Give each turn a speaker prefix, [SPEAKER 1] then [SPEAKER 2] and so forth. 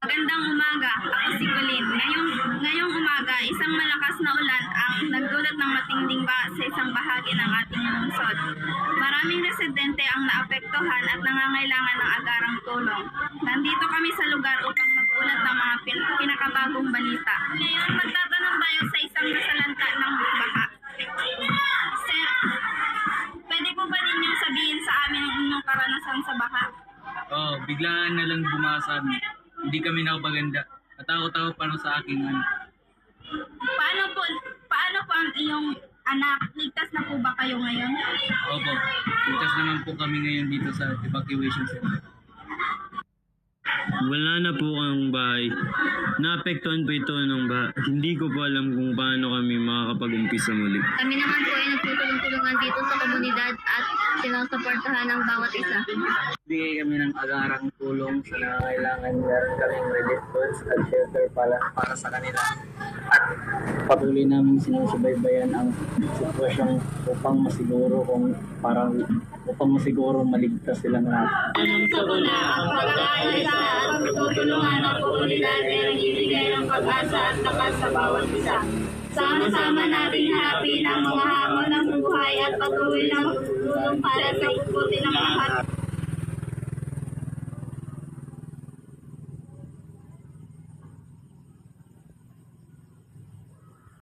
[SPEAKER 1] Magandang umaga, ako si Colleen. Ngayong, ngayong umaga, isang malakas na ulan ang nagdulot ng matinding baha sa isang bahagi ng ating lungsod. Maraming residente ang naapektuhan at nangangailangan ng agarang tulong. Nandito kami sa lugar upang magulat ng mga pin pinakabagong balita. Ngayon, magtatanong tayo sa isang nasalanta ng baha. Sir, pwede po ba ninyong sabihin sa amin ang inyong karanasan sa baha?
[SPEAKER 2] Oh, biglaan na lang bumasag hindi kami nakapaganda. Natakot ako para sa aking ano.
[SPEAKER 1] Paano po, paano po ang iyong anak? Ligtas na po ba kayo ngayon?
[SPEAKER 2] Opo, ligtas naman po kami ngayon dito sa evacuation center.
[SPEAKER 3] Wala na po ang bahay. Naapektuhan po ito ng baha. Hindi ko po alam kung paano kami makakapag-umpisa muli.
[SPEAKER 4] Kami naman po ay nagtutulong-tulungan dito sa komunidad at sinusuportahan ng bawat isa.
[SPEAKER 2] Bigay kami ng agarang tulong sa nangangailangan. Meron kaming relief goods at shelter para, para sa kanila. At patuloy namin sinusubaybayan ang sitwasyon upang masiguro kung parang upang masiguro maligtas silang lahat.
[SPEAKER 1] Sa una, ang pag-aalala at pagtutulungan ng komunidad ay nagbibigay ng pag-asa at lakas sa bawat isa. Sama-sama nating harapin ang mga hamon ng buhay at patuloy na magtulong para sa ikuti ng lahat.